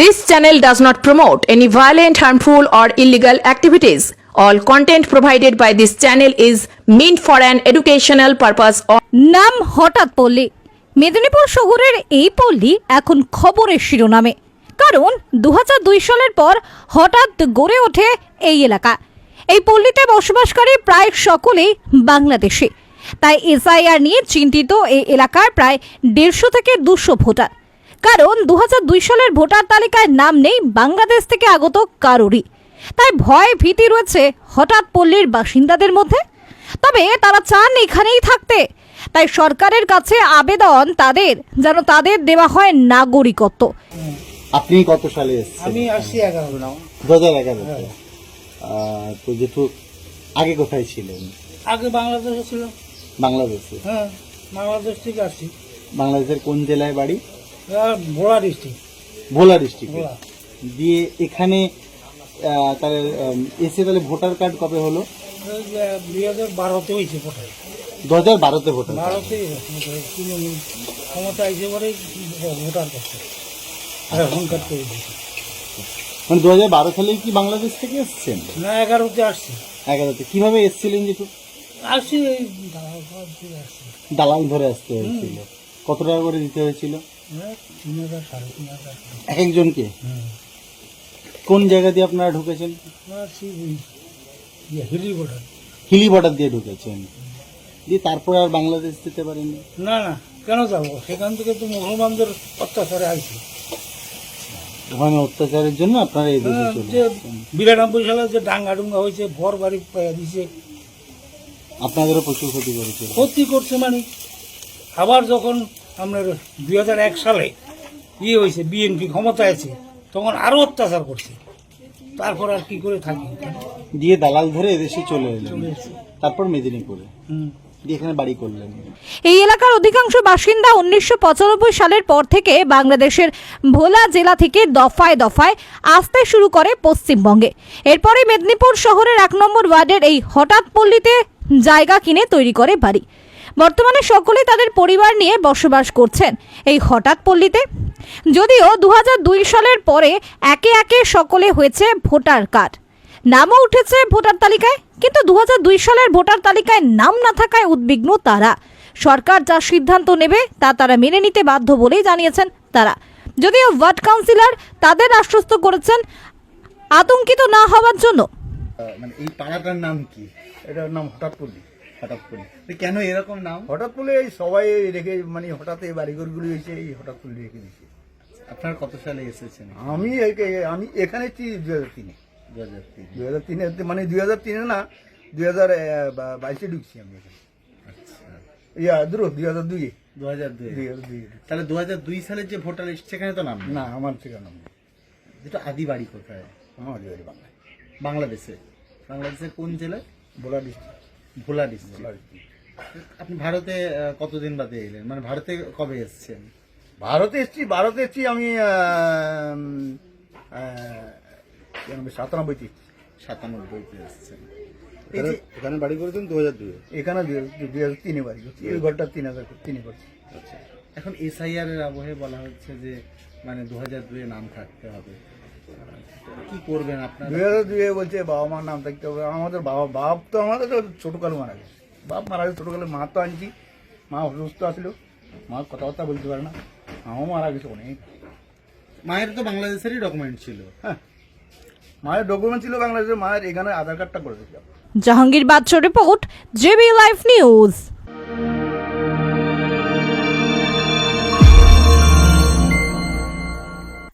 This channel does not promote any violent, harmful, or illegal activities. All content provided by this channel is meant for an educational purpose. নাম হঠাৎ পল্লী মেদিনীপুর শহরের এই পল্লী এখন খবরের শিরোনামে কারণ দু হাজার দুই সালের পর হঠাৎ গড়ে ওঠে এই এলাকা এই পল্লীতে বসবাসকারী প্রায় সকলেই বাংলাদেশি তাই এসআইআর নিয়ে চিন্তিত এই এলাকার প্রায় দেড়শো থেকে দুশো ভোটার কারণ দু হাজার দুই সালের ভোটার তালিকায় নাম নেই বাংলাদেশ থেকে আগত কারোরই। তাই ভয় ভীতি রয়েছে হঠাৎ পল্লীর বাসিন্দাদের মধ্যে। তবে তারা চান এখানেই থাকতে। তাই সরকারের কাছে আবেদন তাদের যেন তাদের দেওয়া হয় নাগরিকত্ব। আপনি কত সালে আমি আসছি এগারো দু হাজার এগারো তো যেটু আগে কোথায় ছিলেন? আগে বাংলাদেশে ছিল বাংলাদেশে? হ্যাঁ বাংলাদেশ থেকে আসছি। বাংলাদেশের কোন জেলায় বাড়ি? Bhola district Bhola district Bhola. দিয়ে এখানে আহ, তাহলে এসে তাহলে ভোটার কার্ড কবে হলো? এই যে দুই হাজার বারোতে হয়েছে কোথায় দু হাজার বারোতে ভোটার কার্ড বারোতে তৃণমূল ক্ষমতা এসে পরে ভোটার করছে। রেশন কার্ড করে দিয়েছে। মানে দু হাজার বারো সালেই কি বাংলাদেশ থেকে এসেছেন? না এগারোতে আসছি। এগারোতে। কীভাবে এসেছিলেন যেটু আসছি এই দালাল থেকে আসছি। দালাল ধরে আসতে হয়েছিল। কত টাকা করে দিতে হয়েছিল? হ্যাঁ, এক একজনকে? কোন জায়গা দিয়ে আপনারা ঢুকেছেন? হিলি ভোটার হিলি বর্ডার দিয়ে ঢুকেছেন। দিয়ে তারপরে আর বাংলাদেশ যেতে পারেননি? না না কেন যাব? সেখান থেকে তো মুসলমানদের অত্যাচারে আইছি। ওখানে অত্যাচারের জন্য আপনারা এই দেশে হ্যাঁ, চলে। বিরানব্বই সালে যে ডাঙ্গা ডুঙ্গা হয়েছে ভর বাড়ি পাইয়া দিছে। আপনাদেরও প্রচুর ক্ষতি করেছে। ক্ষতি করছে মানে? আবার যখন আপনার দুই হাজার এক সালে ইয়ে হয়েছে বিএনপি ক্ষমতায় আছে তখন আরও অত্যাচার করছে। তারপর আর কি করে থাকি? দিয়ে দালাল ধরে এদেশে চলে এলেন। তারপর মেদিনীপুরে। হুম। দিয়ে এখানে বাড়ি করলেন। এই এলাকার অধিকাংশ বাসিন্দা উনিশশো পঁচানব্বই সালের পর থেকে বাংলাদেশের ভোলা জেলা থেকে দফায় দফায় আসতে শুরু করে পশ্চিমবঙ্গে। এরপরে মেদিনীপুর শহরের এক নম্বর ওয়ার্ডের এই হঠাৎ পল্লীতে জায়গা কিনে তৈরি করে বাড়ি। বর্তমানে সকলেই তাদের পরিবার নিয়ে বসবাস করছেন এই হঠাৎ পল্লীতে। যদিও দু হাজার দুই সালের পরে একে একে সকলে হয়েছে ভোটার কার্ড। নামও উঠেছে ভোটার তালিকায়, কিন্তু দু হাজার দুই সালের ভোটার তালিকায় নাম না থাকায় উদ্বিগ্ন তারা। সরকার যা সিদ্ধান্ত নেবে তা তারা মেনে নিতে বাধ্য বলেই জানিয়েছেন তারা। যদিও ওয়ার্ড কাউন্সিলর তাদের আশ্বস্ত করেছেন আতঙ্কিত না হওয়ার জন্য। মানে এই পাড়াটার নাম কি? এটার নাম হঠাৎ হঠাৎ করে। তো কেন এরকম নাম? হঠাৎ পল্লী এই সবাই রেখে মানে হঠাৎ এই বাড়িঘরগুলি হয়েছে এই হঠাৎ পল্লী রেখে দিয়েছে। আপনার কত সালে এসেছেন? আমি আমি এখানে দুই হাজার তিনে। দু হাজার তিন। দুই হাজার তিনে মানে দুই হাজার তিনে না দুই হাজার বাইশে ঢুকছি আমি এখানে। ইয়া দূর দুই হাজার দুই দু হাজার দুই দুই হাজার দুই তাহলে দু হাজার দুই সালের যে ভোটার লিস্ট সেখানে তো নাম না আমার ঠিকানা নেই। যেটা আদি বাড়ি কোথায়? আমার বাড়ি বাংলায়। বাংলাদেশে। বাংলাদেশের কোন জেলায়? বোলা ডিস্ট্রিক্ট। ভোলা ডিস্ট্রিক্ট আপনি ভারতে কতদিন বাদে এলেন? মানে ভারতে কবে এসেছেন? ভারতে এসেছি ভারতে এসেছি আমি সাতানব্বইতে সাতানব্বইতে এসেছেন। এখানে বাড়ি করেছেন দু হাজার দুই এখানে দুই হাজার তিনে বাড়ি করছি। এই ঘরটা তিন হাজার তিনে করছি। আচ্ছা। এখন এসআইআর এর আবহে বলা হচ্ছে যে মানে দু হাজার দুয়ে নাম থাকতে হবে। কি করবেন আপনারা? দুই হাজার বলছে বাবা মার নাম থাকতে হবে। আমাদের বাবা বাপ তো আমাদের তো ছোটকালে মারা গেছে। বাপ মারা গেছে ছোটকালে মা তো আনছি। মা অসুস্থ আসলো মা কথাবার্তা বলতে পারে না। মাও মারা গেছে অনেক। মায়ের তো বাংলাদেশেরই ডকুমেন্ট ছিল। হ্যাঁ। মায়ের ডকুমেন্ট ছিল বাংলাদেশে মায়ের এখানে আধার কার্ডটা করে দিয়েছিলাম। Jahangir Badsha report JB live news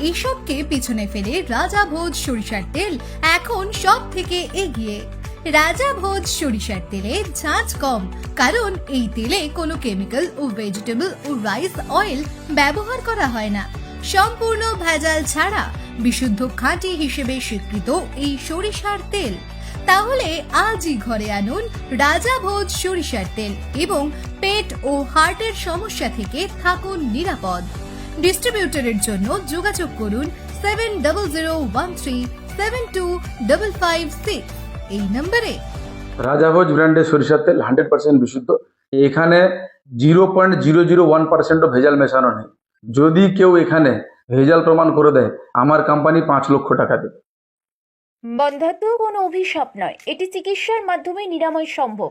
এসবকে পিছনে ফেলে রাজা ভোজ সরিষার তেল এখন সব থেকে এগিয়ে। রাজা ভোজ সরিষার তেলে ঝাঁঝ কম, কারণ এই তেলে কোনো কেমিক্যাল ও ভেজিটেবল ও রাইস অয়েল ব্যবহার করা হয় না। সম্পূর্ণ ভেজাল ছাড়া বিশুদ্ধ খাঁটি হিসেবে স্বীকৃত এই সরিষার তেল। তাহলে আজই ঘরে আনুন রাজা ভোজ সরিষার তেল এবং পেট ও হার্টের সমস্যা থেকে থাকুন নিরাপদ। ডিস্ট্রিবিউটরের জন্য যোগাযোগ করুন seven double zero one three seven two double five six এই নম্বরে। রাজাভোজ ব্র্যান্ডের সরিষার তেল হান্ড্রেড পার্সেন্ট বিশুদ্ধ। এখানে zero point zero zero one পার্সেন্টও ভেজাল মেশানো নেই। যদি কেউ এখানে ভেজাল প্রমাণ করে দেয় আমার কোম্পানি পাঁচ লক্ষ টাকা দেবে। বন্ধাত্ম কোনো অভিশাপ নয়। এটি চিকিৎসার মাধ্যমে নিরাময় সম্ভব।